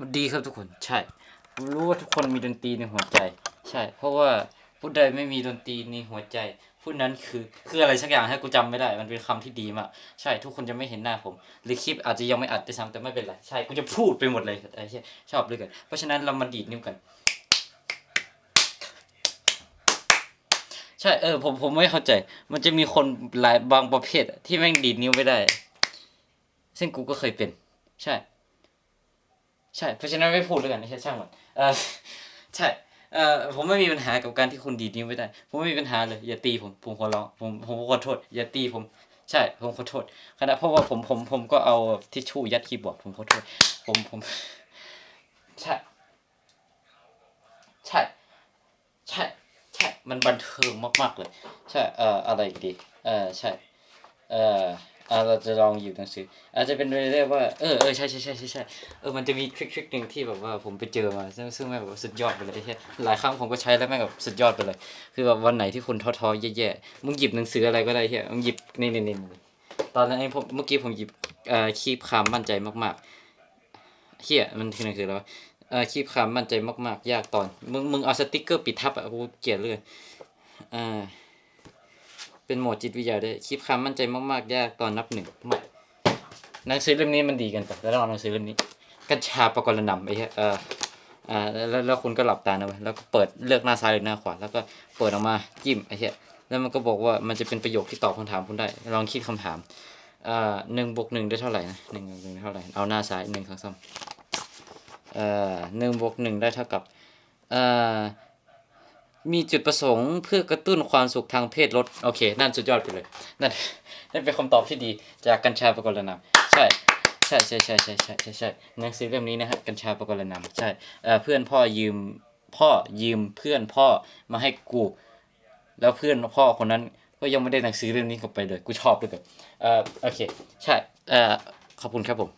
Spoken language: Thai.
มันดีครับทุกคนใช่ผมรู้ว่าทุกคนมีดนตรีในหัวใจ ใช่ เพราะว่าผู้ใดไม่มีดนตรีในหัวใจผู้นั้นคือคืออะไรสักอย่างให้กูจำไม่ได้ มันเป็นคำที่ดีมากใช่ทุกคนจะไม่เห็นหน้าผมหรือคลิปอาจจะยังไม่อัดด้วยซ้ำแต่ไม่เป็นไรใช่กูจะพูดไปหมดเลยไอ้เหี้ยชอบเลยกันเพราะฉะนั้นเรามาดีดนิ้วกัน ใช่เออผมผมไม่เข้าใจ มันจะมีคนหลายบางประเภทที่แม่งดีดนิ้วไม่ได้ ซึ่งกูก็เคยเป็น ใช่ ใช่ เพราะฉะนั้นไม่พูดแล้วกันไม่ใช่ช่างมันเออใช่เออผมไม่มีปัญหากับการที่คุณดีดนิ้วไม่ได้ ผมไม่มีปัญหาเลยอย่าตีผมผมขอร้องผมผมขอโทษอย่าตีผมใช่ผมขอโทษขณะเพราะว่าผมผมผมก็เอาทิชชู่ยัดคีย์บอร์ดผมขอโทษผมผมใช่ใช่ใช่ใช่มันบันเทิงมากๆเลย ใช่เอ่ออะไรดีเออใช่เอ่อ เราจะลองหยิบหนังสือ อาจจะเป็นไปได้ว่าเออเออใช่ใช่ใช่ใช่ใช่เออมันจะมีทริคทริคหนึ่งที่แบบว่าผมไปเจอมา ซึ่งซึ่งแม่งแบบสุดยอดไปเลยใช่หลายครั้งผมก็ใช้แล้วแม่งแบบสุดยอดไปเลย คือแบบวันไหนที่คุณท้อๆแย่ๆมึงหยิบหนังสืออะไรก็ได้เฮียมึงหยิบนี่นี่นี่ตอนนั้นไอ้ผมเมื่อกี้ผมหยิบเอ่อคีบคำมั่นใจมากๆเฮียมันคือหนังสือแล้ววะเอ่อคีบคำมั่นใจมากๆ ยากตอน มึงมึงเอาสติ๊กเกอร์ปิดทับอะกูเกลียดเลยอ่า เป็นโหมดจิตวิทยาด้วยคลิปคำมั่นใจมากๆ ยากตอนนับหนึ่งไม่หนังสือเล่มนี้มันดีกันไปแล้วเราเอาหนังสือเล่มนี้ กัญชาประกรณำไอ้เหี้ยเอออ่าแล้วแล้วคุณก็หลับตานะเว้ยแล้วก็เปิดเลือกหน้าซ้ายหรือหน้าขวาแล้วก็เปิดออกมาจิ้มไอ้เหี้ยแล้วมันก็บอกว่ามันจะเป็นประโยคที่ตอบคำถามคุณได้ ลองคิดคำถามอ่าหนึ่งบวกหนึ่งได้เท่าไหร่นะหนึ่งบวกหนึ่งเท่าไหร่เอาหน้าซ้ายหนึ่งสองสามเอ่อหนึ่งบวกหนึ่งได้เท่ากับอ่า มีจุดประสงค์เพื่อกระตุ้นความสุขทางเพศลดโอเค นั่นสุดยอดไปเลย นั่นนั่นเป็นคำตอบที่ดีจากกัญชาปกรณำใช่ใช่ใช่ใช่ใช่ใช่ใช่ใช่หนังสือเล่มนี้นะฮะกัญชาปกรณำใช่เพื่อนพ่อยืมพ่อยืมเพื่อนพ่อมาให้กู แล้วเพื่อนพ่อคนนั้นก็ยังไม่ได้หนังสือเล่มนี้กลับไปเลย กูชอบด้วยกันเอ่อโอเค ใช่เอ่อขอบคุณครับผม